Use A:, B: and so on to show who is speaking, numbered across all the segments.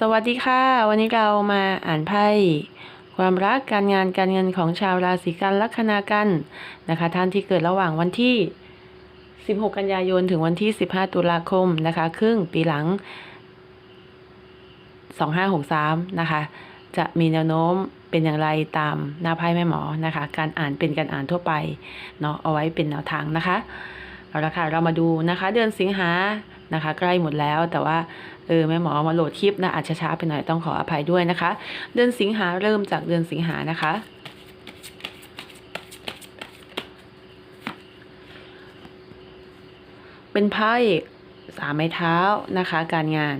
A: สวัสดีค่ะ วันนี้เรามาอ่านไพ่ความรักการงานการเงินของชาวราศีกันลัคนากันนะคะ ท่านที่เกิดระหว่างวันที่ 16 กันยายน ถึงวันที่ 15 ตุลาคมนะคะ ครึ่งปีหลัง 2563 นะคะ จะมีแนวโน้มเป็นอย่างไรตามหน้าไพ่แม่หมอนะคะ การอ่านเป็นการอ่านทั่วไปเนาะเอาไว้เป็นแนวทางนะคะเอาละค่ะเรามาดูนะคะ เดือนสิงหานะคะ ใกล้หมดแล้วแต่ว่า เออแม่หมอมาโหลดคลิปนะอาจจะช้าไปหน่อยต้องขออภัยด้วยนะคะ เดือนสิงหาเริ่มจากเดือนสิงหานะคะเป็นไพ่สามไม้เท้านะคะ การงาน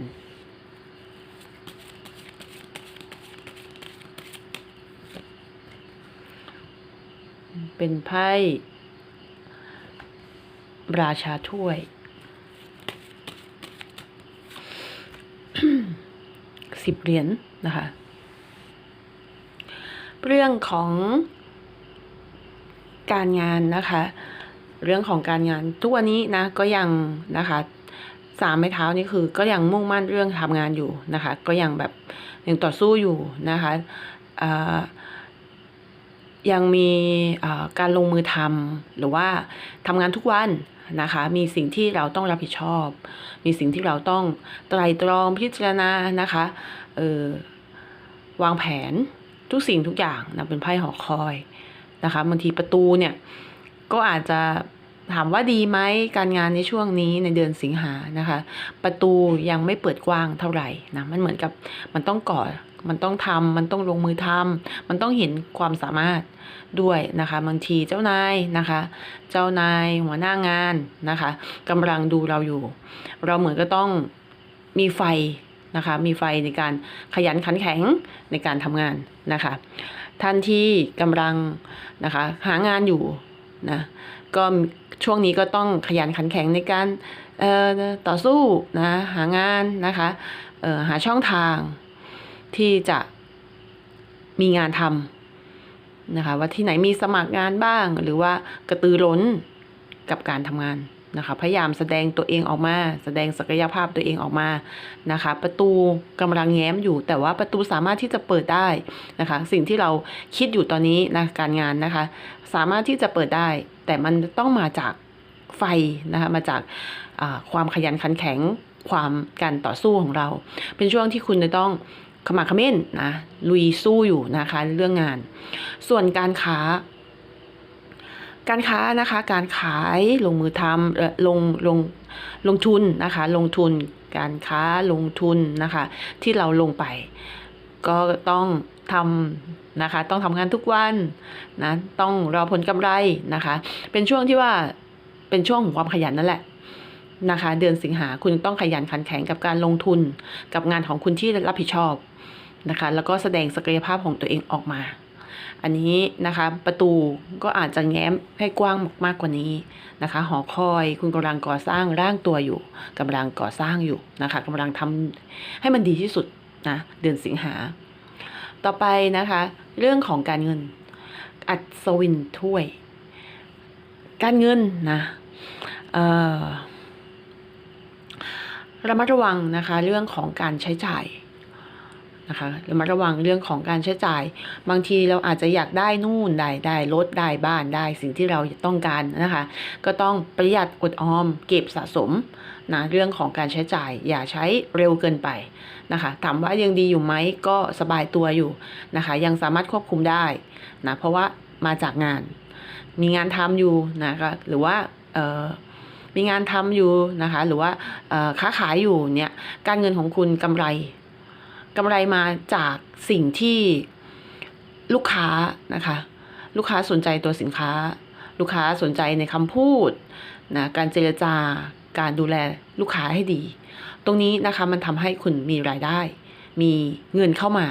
A: เป็นไพ่ราชาถ้วย สิบเหรียญนะคะ เรื่องของการงานนะคะ เรื่องของการงานทุกวันนี้นะก็ยังนะคะสามไม้เท้านี่คือ ก็ยังมุ่งมั่นเรื่องทำงานอยู่นะคะ ก็ยังแบบยังต่อสู้อยู่นะคะยังมีการลงมือทำหรือว่าทำงานทุกวัน นะคะ มีสิ่งที่เราต้องรับผิดชอบ มีสิ่งที่เราต้องไตรตรองพิจารณานะคะเออวางแผนทุกสิ่งทุกอย่างนะเป็นไพ่หอคอยนะคะบางทีประตูเนี่ยก็อาจจะถามว่าดีไหมการงานในช่วงนี้ในเดือนสิงหานะคะ ประตูยังไม่เปิดกว้างเท่าไหร่นะมันเหมือนกับมันต้องก่อมันต้องทำมันต้องลงมือทำมันต้องเห็นความสามารถด้วยนะคะบางทีเจ้านายนะคะ เจ้านายหัวหน้างานนะคะกำลังดูเราอยู่ เราเหมือนก็ต้องมีไฟนะคะ มีไฟในการขยันขันแข็งในการทำงานนะคะ ท่านที่กำลังนะคะหางานอยู่นะก็ช่วงนี้ก็ต้องขยันขันแข็งในการเอ่อต่อสู้นะหางานนะคะเอ่อหาช่องทาง ที่จะมีงานทำนะคะ ว่าที่ไหนมีสมัครงานบ้าง หรือว่ากระตือร้นกับการทำงานนะคะ พยายามแสดงตัวเองออกมา แสดงศักยภาพตัวเองออกมานะคะ ประตูกำลังแง้มอยู่ แต่ว่าประตูสามารถที่จะเปิดได้นะคะ สิ่งที่เราคิดอยู่ตอนนี้นะการงานนะคะ สามารถที่จะเปิดได้ แต่มันต้องมาจากไฟนะคะมาจากความขยันขันแข็งความการต่อสู้ของเรา เป็นช่วงที่คุณจะต้อง ขมักขม้นนะลุยสู้อยู่นะคะเรื่องงาน ส่วนการค้า การค้านะคะ การขายลงมือทำลงลงลงทุนนะคะ ลงทุน การค้าลงทุนนะคะ ที่เราลงไป ก็ต้องทำนะคะ ต้องทำงานทุกวันนะต้องรอผลกำไรนะคะ เป็นช่วงที่ว่าเป็นช่วงของความขยันนั่นแหละนะคะ เดือนสิงหาคุณต้องขยันขันแข็งกับการลงทุน กับงานของคุณที่รับผิดชอบ นะคะ แล้วก็แสดงศักยภาพของตัวเองออกมา อันนี้นะคะประตูก็อาจจะแง้มให้กว้างมากกว่านี้นะคะ หอคอยคุณกำลังก่อสร้างร่างตัวอยู่กำลังก่อสร้างอยู่นะคะกำลังทำให้มันดีที่สุดนะเดือนสิงหา ต่อไปนะคะ เรื่องของการเงิน อัศวินถ้วย การเงินนะเออระมัดระวังนะคะเรื่องของการใช้จ่าย นะคะระมัดระวังเรื่องของการใช้จ่าย บางทีเราอาจจะอยากได้นู่นได้ได้รถได้บ้านได้สิ่งที่เราต้องการนะคะ ก็ต้องประหยัดอดออม เก็บสะสมนะเรื่องของการใช้จ่ายอย่าใช้เร็วเกินไปนะคะถามว่ายังดีอยู่ไหมก็สบายตัวอยู่นะคะ ยังสามารถควบคุมได้นะเพราะว่ามาจากงาน มีงานทำอยู่นะคะหรือว่ามีงานทำอยู่นะคะ หรือว่าค้าขายอยู่เนี่ยการเงินของคุณกำไร กำไรมาจากสิ่งที่ลูกค้านะคะ ลูกค้าสนใจตัวสินค้า ลูกค้าสนใจในคำพูดนะการเจรจาการดูแลลูกค้าให้ดี ตรงนี้นะคะมันทำให้คุณมีรายได้ มีเงินเข้ามา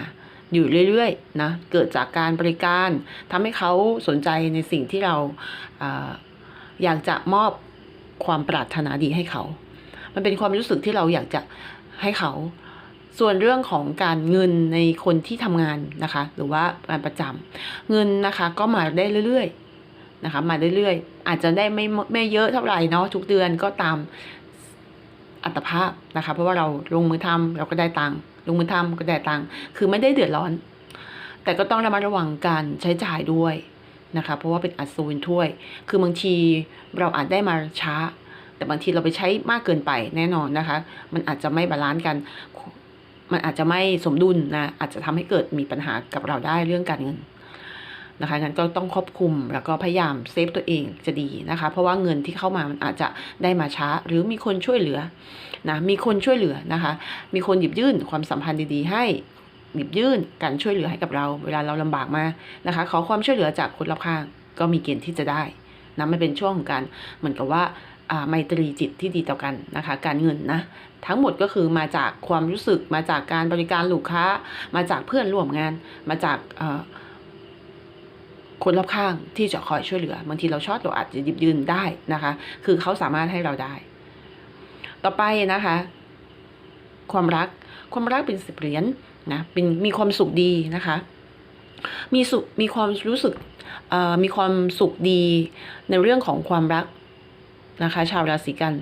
A: อยู่เรื่อยๆนะเกิดจากการบริการทำให้เขาสนใจในสิ่งที่เราอาอยากจะมอบความปรารถนาดีให้เขา มันเป็นความรู้สึกที่เราอยากจะให้เขา ส่วนเรื่องของการเงินในคนที่ทำงานนะคะ หรือว่างานประจำเงินนะคะก็มาได้เรื่อยๆนะคะ มาเรื่อยๆ อาจจะได้ไม่ไม่เยอะเท่าไหร่เนาะทุกเดือนก็ตามอัตภาพนะคะ เพราะว่าเราลงมือทำเราก็ได้ตังค์ลงมือทำก็ได้ตังค์คือไม่ได้เดือดร้อน แต่ก็ต้องระมัดระวังการใช้จ่ายด้วยนะคะ เพราะว่าเป็นอัศวินถ้วย คือบางทีเราอาจได้มาช้า แต่บางทีเราไปใช้มากเกินไปแน่นอนนะคะ มันอาจจะไม่บาลานซ์กัน มันอาจจะไม่สมดุลนะ อาจจะทำให้เกิดมีปัญหากับเราได้เรื่องการเงินนะคะงั้นก็ต้องควบคุมแล้วก็พยายามเซฟตัวเองจะดีนะคะ เพราะว่าเงินที่เข้ามามันอาจจะได้มาช้า หรือมีคนช่วยเหลือนะมีคนช่วยเหลือนะคะ มีคนหยิบยื่นความสัมพันธ์ดีๆ ให้หยิบยื่นการช่วยเหลือให้กับเรา เวลาเราลำบากมานะคะ ขอความช่วยเหลือจากคนรอบข้างก็มีเกณฑ์ที่จะได้นะมันเป็นช่วงของการเหมือนกับว่า ไมตรีจิตที่ดีต่อกันนะคะ การเงินนะทั้งหมดก็คือมาจากความรู้สึกมาจากการบริการลูกค้า มาจากเพื่อนร่วมงาน มาจากอ่อคนรอบข้างที่จะคอยช่วยเหลือบางทีเราชอบเราอาจจะหยิบยืนได้นะคะ คือเขาสามารถให้เราได้ ต่อไปนะคะ ความรักความรักเป็นสิบเหรียญนะเป็นมีความสุขดีนะคะ มีสุขมีความรู้สึกอ่อมีความสุขดีในเรื่องของความรัก นะคะ ชาวราศีกัน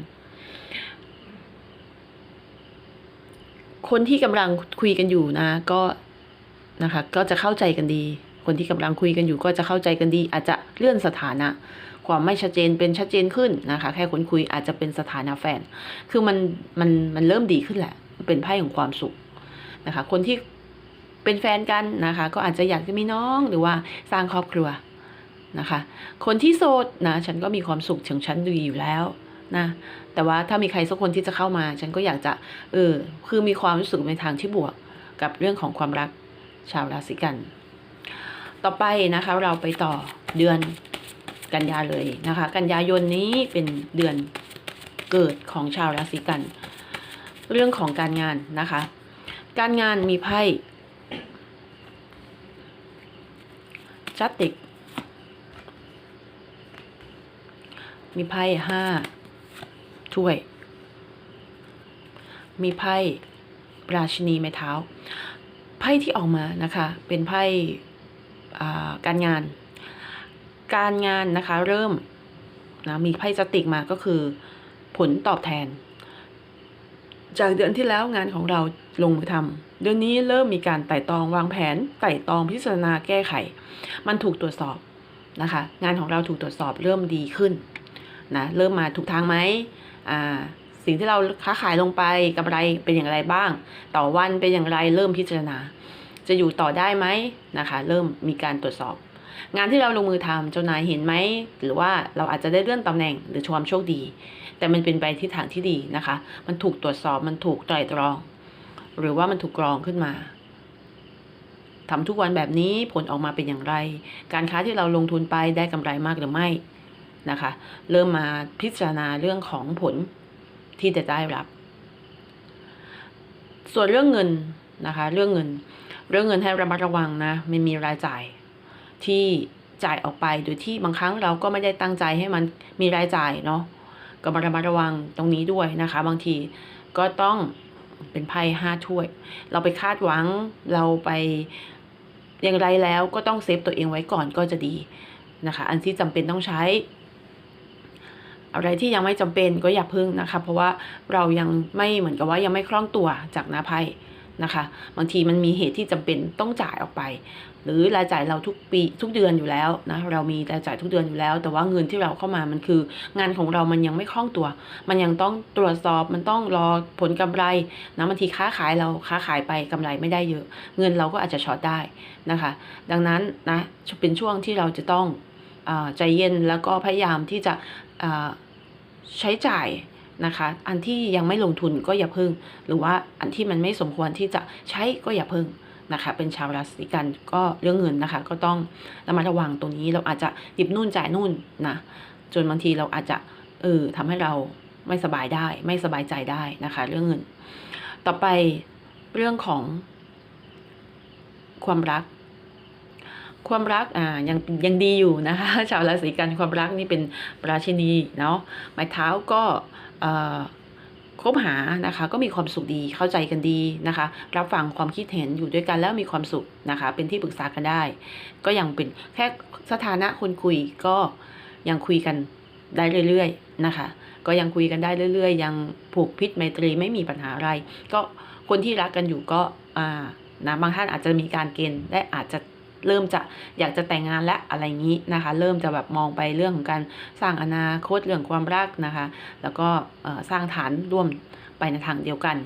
A: คนที่กำลังคุยกันอยู่นะ ก็นะคะ ก็จะเข้าใจกันดี คนที่กำลังคุยกันอยู่ก็จะเข้าใจกันดี อาจจะเลื่อนสถานะ ความไม่ชัดเจนเป็นชัดเจนขึ้นนะคะ แค่คนคุยอาจจะเป็นสถานะแฟน คือมันมันมันเริ่มดีขึ้นแหละ เป็นไพ่ของความสุขนะคะ คนที่เป็นแฟนกันนะคะ ก็อาจจะอยากจะมีน้องหรือว่าสร้างครอบครัว นะคะ คนที่โสดนะฉันก็มีความสุขของฉันดีอยู่แล้วนะแต่ว่าถ้ามีใครสักคนที่จะเข้ามา ฉันก็อยากจะเออคือมีความรู้สึกในทางที่บวกกับเรื่องของความรักชาวราศีกัน ต่อไปนะคะเราไปต่อเดือนกันยาเลยนะคะ กันยายนนี้เป็นเดือนเกิดของชาวราศีกัน เรื่องของการงานนะคะ การงานมีไพ่จัตติก มีไพ่ห้าถ้วย มีไพ่ราชินีไม้เท้า ไพ่ที่ออกมานะคะ เป็นไพ่การงาน การงานนะคะ เริ่มนะมีไพ่จติกมาก็คือ ผลตอบแทน จากเดือนที่แล้วงานของเราลงมือทำเดือนนี้เริ่มมีการไต่ตองวางแผน ไต่ตองพิจารณาแก้ไข มันถูกตรวจสอบนะคะ งานของเราถูกตรวจสอบเริ่มดีขึ้น นะเริ่มมาถูกทางไหมอ่าสิ่งที่เราค้าขายลงไปกำไรเป็นอย่างไรบ้าง ต่อวันเป็นอย่างไรเริ่มพิจารณา จะอยู่ต่อได้ไหมนะคะ เริ่มมีการตรวจสอบ งานที่เราลงมือทำเจ้านายเห็นไหมหรือว่าเราอาจจะได้เลื่อนตำแหน่งหรือความโชคดี แต่มันเป็นไปทิศทางที่ดีนะคะ มันถูกตรวจสอบมันถูกไตร่ตรอง หรือว่ามันถูกกรองขึ้นมาทำทุกวันแบบนี้ผลออกมาเป็นอย่างไร การค้าที่เราลงทุนไปได้กำไรมากหรือไม่ นะคะ เริ่มมาพิจารณาเรื่องของผลที่จะได้รับ ส่วนเรื่องเงินนะคะ เรื่องเงิน เรื่องเงินให้ระมัดระวังนะไม่มีรายจ่ายที่จ่ายออกไปโดยที่บางครั้งเราก็ไม่ได้ตั้งใจให้มันมีรายจ่ายเนาะก็มาระมัดระวังตรงนี้ด้วยนะคะ บางทีก็ต้องเป็นไพ่ห้าถ้วย เราไปคาดหวังเราไปอย่างไรแล้วก็ต้องเซฟตัวเองไว้ก่อนก็จะดีนะคะ อันที่จำเป็นต้องใช้ อะไรที่ยังไม่จำเป็นก็อย่าพึ่งนะคะ เพราะว่าเรายังไม่เหมือนกับว่ายังไม่คล่องตัวจากหน้าไพ่นะคะ บางทีมันมีเหตุที่จำเป็นต้องจ่ายออกไป หรือรายจ่ายเราทุกปีทุกเดือนอยู่แล้วนะเรามีรายจ่ายทุกเดือนอยู่แล้ว แต่ว่าเงินที่เราเข้ามามันคือ งานของเรามันยังไม่คล่องตัว มันยังต้องตรวจสอบมันต้องรอผลกำไรนะบางทีค้าขายเราค้าขายไปกำไรไม่ได้เยอะ เงินเราก็อาจจะช็อตได้นะคะ ดังนั้นนะเป็นช่วงที่เราจะต้องใจเย็นแล้วก็พยายามที่จะ ใช้จ่ายนะคะ อันที่ยังไม่ลงทุนก็อย่าพึ่ง หรือว่าอันที่มันไม่สมควรที่จะใช้ก็อย่าพึ่งนะคะ เป็นชาวราศีกันก็เรื่องเงินนะคะ ก็ต้องระมัดระวังตรงนี้เราอาจจะหยิบนู่นจ่ายนู่นนะจนบางทีเราอาจจะเออทำให้เราไม่สบายได้ ไม่สบายใจได้นะคะ เรื่องเงิน ต่อไปเรื่องของความรัก ความรักอ่ายังยังดีอยู่นะคะชาวราศีกันความรักนี่เป็นราชินีเนาะไม้เท้าก็เอ่อคบหานะคะก็มีความสุขดีเข้าใจกันดีนะคะ รับฟังความคิดเห็นอยู่ด้วยกันแล้วมีความสุขนะคะ เป็นที่ปรึกษากันได้ ก็ยังเป็นแค่สถานะคนคุยก็ยังคุยกันได้เรื่อยๆนะคะ ก็ยังคุยกันได้เรื่อย ๆ ยังผูกพิษไมตรีไม่มีปัญหาอะไร ก็คนที่รักกันอยู่ก็อ่านะบางท่านอาจจะมีการเกณฑ์และอาจจะ เริ่มจะอยากจะแต่งงานและอะไรอย่างนี้นะคะ เริ่มจะแบบมองไปเรื่องของการสร้างอนาคตเรื่องความรักนะคะ แล้วก็สร้างฐานร่วมไปในทางเดียวกัน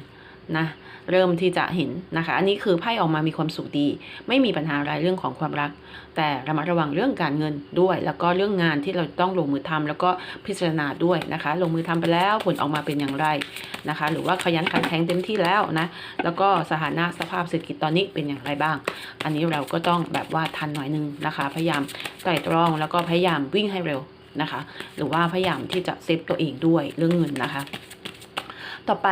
A: นะ เริ่มที่จะเห็นนะคะ อันนี้คือไพ่ออกมามีความสุขดี ไม่มีปัญหาอะไรเรื่องของความรัก แต่ระมัดระวังเรื่องการเงินด้วย แล้วก็เรื่องงานที่เราต้องลงมือทำแล้วก็พิจารณาด้วยนะคะ ลงมือทำไปแล้วผลออกมาเป็นอย่างไรนะคะ หรือว่าขยันขันแข็งเต็มที่แล้วนะแล้วก็สถานะสภาพเศรษฐกิจตอนนี้เป็นอย่างไรบ้าง อันนี้เราก็ต้องแบบว่าทันหน่อยนึงนะคะ พยายามไตร่ตรองแล้วก็พยายามวิ่งให้เร็วนะคะ หรือว่าพยายามที่จะเซฟตัวเองด้วยเรื่องเงินนะคะ ต่อไป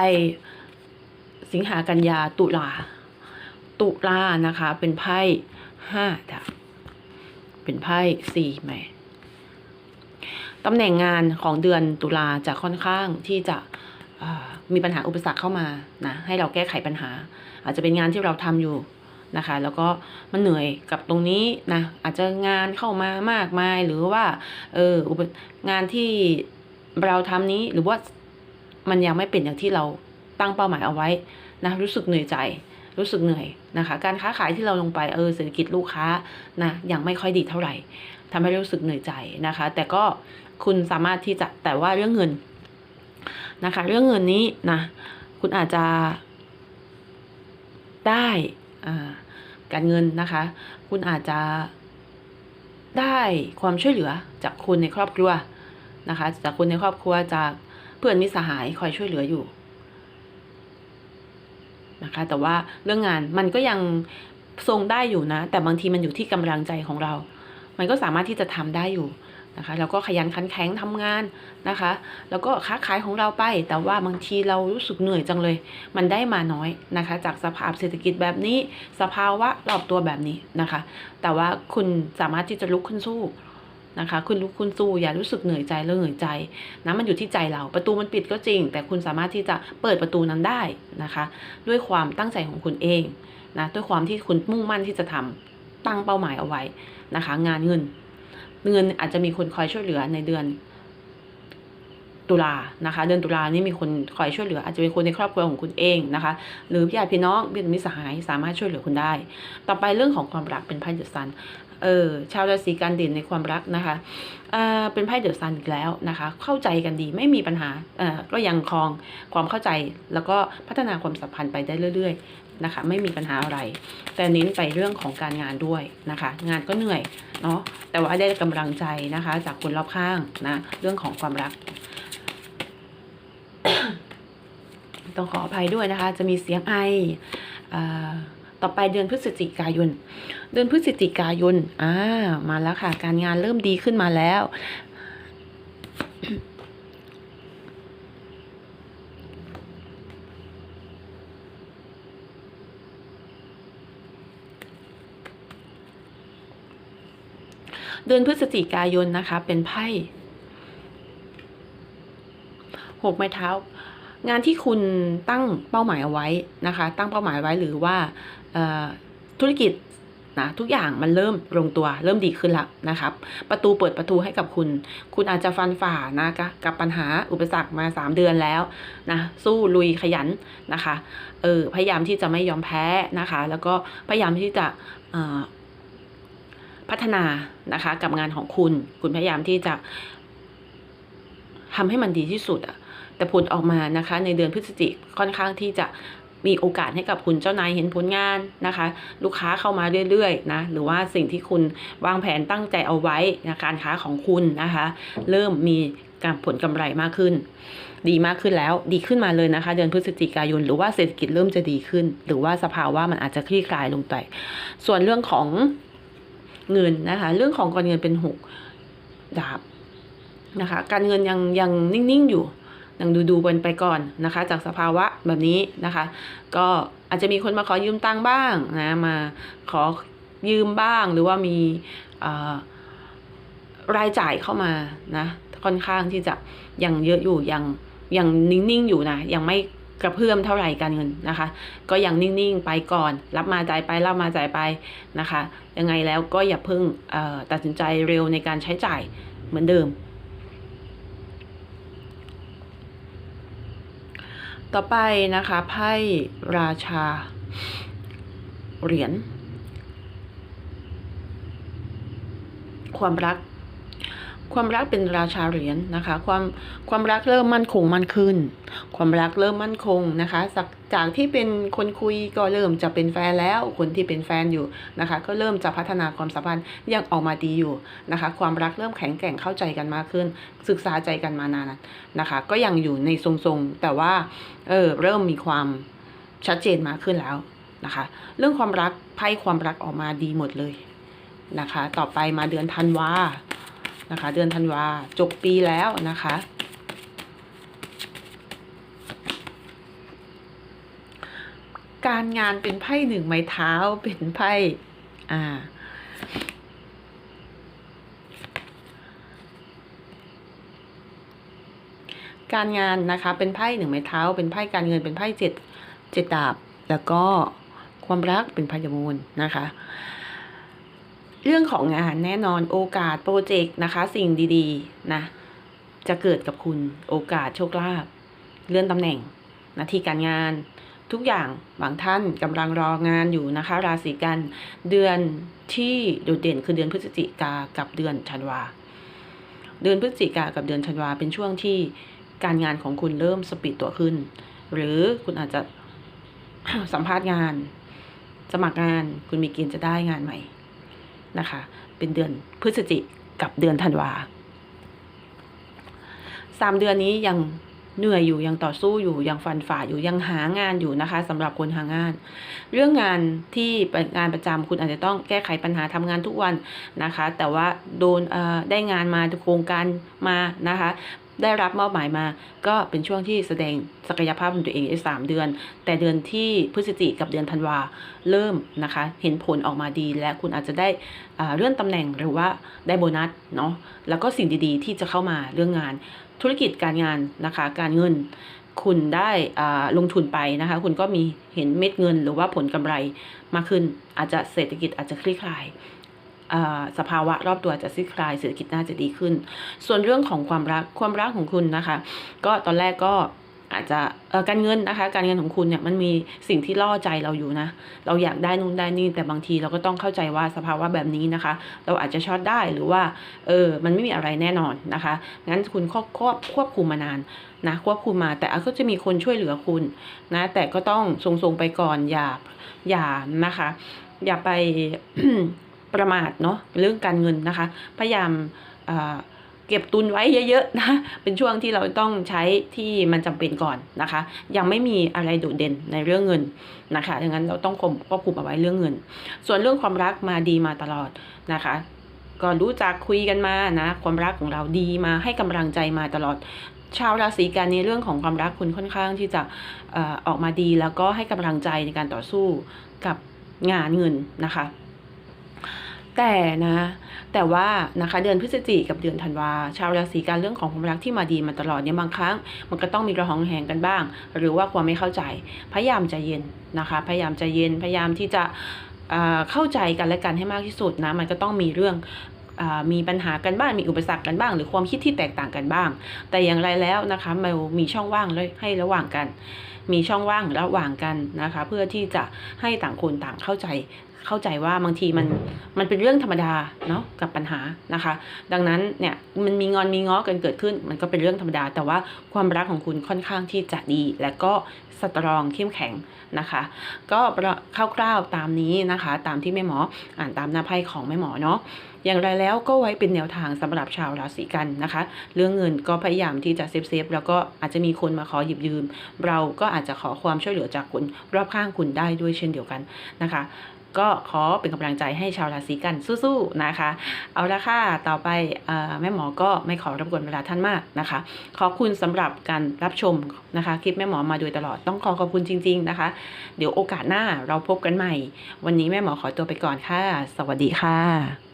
A: สิงหากันยาตุลา ตุลานะคะ เป็นไพ่ห้าดาบเป็นไพ่สี่แหม่ตำแหน่งงานของเดือนตุลาจะค่อนข้างที่จะมีปัญหาอุปสรรคเข้ามานะให้เราแก้ไขปัญหา อาจจะเป็นงานที่เราทำอยู่นะคะ แล้วก็มันเหนื่อยกับตรงนี้นะอาจจะงานเข้ามามากมายหรือว่าเอองานที่เราทำนี้หรือว่ามันยังไม่เป็นอย่างที่เรา ตั้งเป้าหมายเอาไว้นะรู้สึกเหนื่อยใจรู้สึกเหนื่อยนะคะ การค้าขายที่เราลงไปเออเศรษฐกิจลูกค้านะยังไม่ค่อยดีเท่าไหร่ทำให้รู้สึกเหนื่อยใจนะคะ แต่ก็คุณสามารถที่จะแต่ว่าเรื่องเงินนะคะ เรื่องเงินนี้นะคุณอาจจะได้การเงินนะคะ คุณอาจจะได้ความช่วยเหลือจากคนในครอบครัวนะคะ จากคนในครอบครัวจากเพื่อนมิตรสหายคอยช่วยเหลืออยู่ นะคะ แต่ว่าเรื่องงานมันก็ยังทรงได้อยู่นะ แต่บางทีมันอยู่ที่กำลังใจของเรา มันก็สามารถที่จะทำได้อยู่นะคะแล้วก็ขยันขันแข็งทำงานนะคะ แล้วก็ค้าขายของเราไป แต่ว่าบางทีเรารู้สึกเหนื่อยจังเลย มันได้มาน้อยนะคะ จากสภาพเศรษฐกิจแบบนี้ สภาวะรอบตัวแบบนี้นะคะ แต่ว่าคุณสามารถที่จะลุกขึ้นสู้ นะคะคุณลุกขึ้นสู้อย่ารู้สึกเหนื่อยใจเรื่องเหนื่อยใจนะมันอยู่ที่ใจเราประตูมันปิดก็จริง แต่คุณสามารถที่จะเปิดประตูนั้นได้นะคะ ด้วยความตั้งใจของคุณเองนะด้วยความที่คุณมุ่งมั่นที่จะทำตั้งเป้าหมายเอาไว้นะคะ งานเงิน เงินอาจจะมีคนคอยช่วยเหลือในเดือนตุลานะคะ เดือนตุลานี่มีคนคอยช่วยเหลือ อาจจะเป็นคนในครอบครัวของคุณเองนะคะ หรือญาติพี่น้องเป็นมิตรสหายสามารถช่วยเหลือคุณได้ ต่อไปเรื่องของความรักเป็นไพ่เดอะซัน เออชาวราศีกันเด่นในความรักนะคะอ่าเป็นไพ่เดอะซันอีกแล้วนะคะ เข้าใจกันดีไม่มีปัญหาเออก็ยังครองความเข้าใจแล้วก็พัฒนาความสัมพันธ์ไปได้เรื่อย ๆนะคะ ไม่มีปัญหาอะไร แต่เน้นไปเรื่องของการงานด้วยนะคะ งานก็เหนื่อยเนาะแต่ว่าได้กำลังใจนะคะ จากคนรอบข้างนะเรื่องของความรักต้องขออภัยด้วยนะคะ จะมีเสียงไออ่า ต่อไปเดือนพฤศจิกายน เดือนพฤศจิกายนอ่ามาแล้วค่ะ การงานเริ่มดีขึ้นมาแล้วเดือนพฤศจิกายนนะคะ เป็นไพ่หกไม้เท้า งานที่คุณตั้งเป้าหมายเอาไว้นะคะ ตั้งเป้าหมายไว้หรือว่าธุรกิจนะทุกอย่างมันเริ่มลงตัวเริ่มดีขึ้นแล้วนะครับ ประตูเปิดประตูให้กับคุณ คุณอาจจะฟันฝ่านะคะกับปัญหาอุปสรรคมา 3 เดือนแล้วนะสู้ลุยขยันนะคะเออพยายามที่จะไม่ยอมแพ้นะคะ แล้วก็พยายามที่จะพัฒนานะคะกับงานของคุณ คุณพยายามที่จะทำให้มันดีที่สุดอะ แต่ผลออกมานะคะ ในเดือนพฤศจิกค่อนข้างที่จะมีโอกาสให้กับคุณเจ้านายเห็นผลงานนะคะ ลูกค้าเข้ามาเรื่อยๆนะหรือว่าสิ่งที่คุณวางแผนตั้งใจเอาไว้นะการค้าของคุณนะคะ เริ่มมีการผลกำไรมากขึ้น ดีมากขึ้นแล้วดีขึ้นมาเลยนะคะ เดือนพฤศจิกายน หรือว่าเศรษฐกิจเริ่มจะดีขึ้น หรือว่าสภาวะมันอาจจะคลี่คลายลงไป ส่วนเรื่องของเงินนะคะ เรื่องของการเงินเป็นหกดาบนะคะ การเงินยังยังนิ่งๆอยู่ ยังดูดูกันไปก่อนนะคะ จากสภาวะแบบนี้นะคะ ก็อาจจะมีคนมาขอยืมตังค์บ้างนะมาขอยืมบ้าง หรือว่ามีรายจ่ายเข้ามานะค่อนข้างที่จะยังเยอะอยู่ยังยังนิ่งๆอยู่นะยังไม่กระเพื่อมเท่าไหร่การเงินนะคะ ก็ยังนิ่งๆไปก่อน รับมาจ่ายไปรับมาจ่ายไปนะคะ ยังไงแล้วก็อย่าเพิ่งตัดสินใจเร็วในการใช้จ่ายเหมือนเดิม ต่อไปนะคะไพ่ราชา เหรียญความรัก ความรักเป็นราชาเหรียญนะคะ ความความรักเริ่มมั่นคงมั่นขึ้น ความรักเริ่มมั่นคงนะคะจากจากที่เป็นคนคุยก็เริ่มจะเป็นแฟนแล้วคนที่เป็นแฟนอยู่นะคะ ก็เริ่มจะพัฒนาความสัมพันธ์ยังออกมาดีอยู่นะคะ ความรักเริ่มแข็งแกร่งเข้าใจกันมากขึ้น ศึกษาใจกันมานานนะคะ ก็ยังอยู่ในทรงๆ แต่ว่าเออเริ่มมีความชัดเจนมากขึ้นแล้วนะคะ เรื่องความรักไพ่ความรักออกมาดีหมดเลยนะคะ ต่อไปมาเดือนธันวา นะคะ เดือนธันวาจบปีแล้วนะคะ การงานเป็นไพ่หนึ่งไม้เท้าเป็นไพ่อ่าการงานนะคะ เป็นไพ่หนึ่งไม้เท้า เป็นไพ่การเงินเป็นไพ่เจ็ดเจ็ดดาบ แล้วก็ความรักเป็นไพ่ยมูลนะคะ เรื่องของงานแน่นอนโอกาสโปรเจกต์นะคะ สิ่งดีๆนะจะเกิดกับคุณโอกาสโชคลาภเลื่อนตำแหน่งหน้าที่การงานทุกอย่างบางท่านกำลังรองานอยู่นะคะ ราศีกันเดือนที่โดดเด่นคือเดือนพฤศจิกากับเดือนธันวา เดือนพฤศจิกากับเดือนธันวาเป็นช่วงที่การงานของคุณเริ่มสปีดตัวขึ้น หรือคุณอาจจะสัมภาษณ์งาน สมัครงานคุณมีเกณฑ์จะได้งานใหม่ นะคะ เป็นเดือนพฤศจิกับเดือนธันวาสามเดือนนี้ยังเหนื่อยอยู่ยังต่อสู้อยู่ยังฟันฝ่าอยู่ยังหางานอยู่นะคะสำหรับคนหางาน เรื่องงานที่เป็นงานประจำคุณอาจจะต้องแก้ไขปัญหาทำงานทุกวันนะคะ แต่ว่าโดนได้งานมาโครงการมานะคะ ได้รับมอบหมายมา ก็เป็นช่วงที่แสดงศักยภาพของตัวเองได้สามเดือน แต่เดือนที่พฤศจิกกับเดือนธันวาเริ่มนะคะ เห็นผลออกมาดี และคุณอาจจะได้เลื่อนตำแหน่งหรือว่าได้โบนัสเนาะแล้วก็สิ่งดีๆ ที่จะเข้ามาเรื่องงาน ธุรกิจการงานนะคะ การเงินคุณได้ลงทุนไปนะคะ คุณก็มีเห็นเม็ดเงินหรือว่าผลกำไรมากขึ้นอาจจะเศรษฐกิจอาจจะคลี่คลาย สภาวะรอบตัวจะคลี่คลายเศรษฐกิจน่าจะดีขึ้น ส่วนเรื่องของความรักความรักของคุณนะคะ ก็ตอนแรกก็อาจจะเอ่อการเงินนะคะ การเงินของคุณเนี่ยมันมีสิ่งที่ล่อใจเราอยู่นะ เราอยากได้นู่นได้นี่แต่บางทีเราก็ต้องเข้าใจว่าสภาวะแบบนี้นะคะ เราอาจจะช็อตได้หรือว่าเออมันไม่มีอะไรแน่นอนนะคะงั้นคุณควบควบควบคุมมานานนะควบคุมมา แต่ก็จะมีคนช่วยเหลือคุณนะ แต่ก็ต้องทรงๆไปก่อนอย่าอย่านะคะ อย่าไป ประมาทเนาะเรื่องการเงินนะคะ พยายามเก็บตุนไว้เยอะๆนะ เป็นช่วงที่เราต้องใช้ที่มันจำเป็นก่อนนะคะ ยังไม่มีอะไรโดดเด่นในเรื่องเงินนะคะดังนั้นเราต้องควบคุมเอาไว้เรื่องเงิน ส่วนเรื่องความรักมาดีมาตลอดนะคะ ก็รู้จักคุยกันมานะ ความรักของเราดีมาให้กำลังใจมาตลอด ชาวราศีกันในเรื่องของความรักคุณค่อนข้างที่จะออออกมาดีแล้วก็ให้กำลังใจในการต่อสู้กับงานเงินนะคะ แต่นะ แต่ว่านะคะเดือนพฤศจิกกับเดือนธันวาชาวราศีกันเรื่องของความรักที่มาดีมาตลอดเนี่ยบางครั้ง มันก็ต้องมีกระหองแหงกันบ้าง หรือว่าความไม่เข้าใจ พยายามใจเย็นนะคะ พยายามใจเย็นพยายามที่จะเข้าใจกันและกันให้มากที่สุดนะ มันก็ต้องมีเรื่องมีปัญหากันบ้างมีอุปสรรคกันบ้าง หรือความคิดที่แตกต่างกันบ้าง แต่อย่างไรแล้วนะคะมันมีช่องว่างเลยให้ระหว่างกัน มีช่องว่างระหว่างกันนะคะ เพื่อที่จะให้ต่างคนต่างเข้าใจ เข้าใจว่าบางทีมันมันเป็นเรื่องธรรมดาเนาะกับปัญหานะคะ ดังนั้นเนี่ยมันมีงอนมีง้อกันเกิดขึ้น มันก็เป็นเรื่องธรรมดา แต่ว่าความรักของคุณค่อนข้างที่จะดี และก็สตรองเข้มแข็งนะคะ ก็คร่าวๆตามนี้นะคะ ตามที่แม่หมออ่านตามหน้าไพ่ของแม่หมอเนาะอย่างไรแล้วก็ไว้เป็นแนวทางสำหรับชาวราศีกันนะคะ เรื่องเงินก็พยายามที่จะเซฟเซฟๆแล้วก็อาจจะมีคนมาขอหยิบยืม เราก็อาจจะขอความช่วยเหลือจากคนรอบข้างคุณได้ด้วยเช่นเดียวกันนะคะ ก็ขอเป็นกำลังใจให้ชาวราศีกันสู้ๆนะคะ เอาละค่ะ ต่อไปอแม่หมอก็ไม่ขอรบกวนเวลาท่านมากนะคะ ขอบคุณสำหรับการรับชมนะคะ คลิปแม่หมอมาโดยตลอดต้องขอขอบคุณจริง ๆนะคะ เดี๋ยวโอกาสหน้าเราพบกันใหม่ วันนี้แม่หมอขอตัวไปก่อนค่ะ สวัสดีค่ะ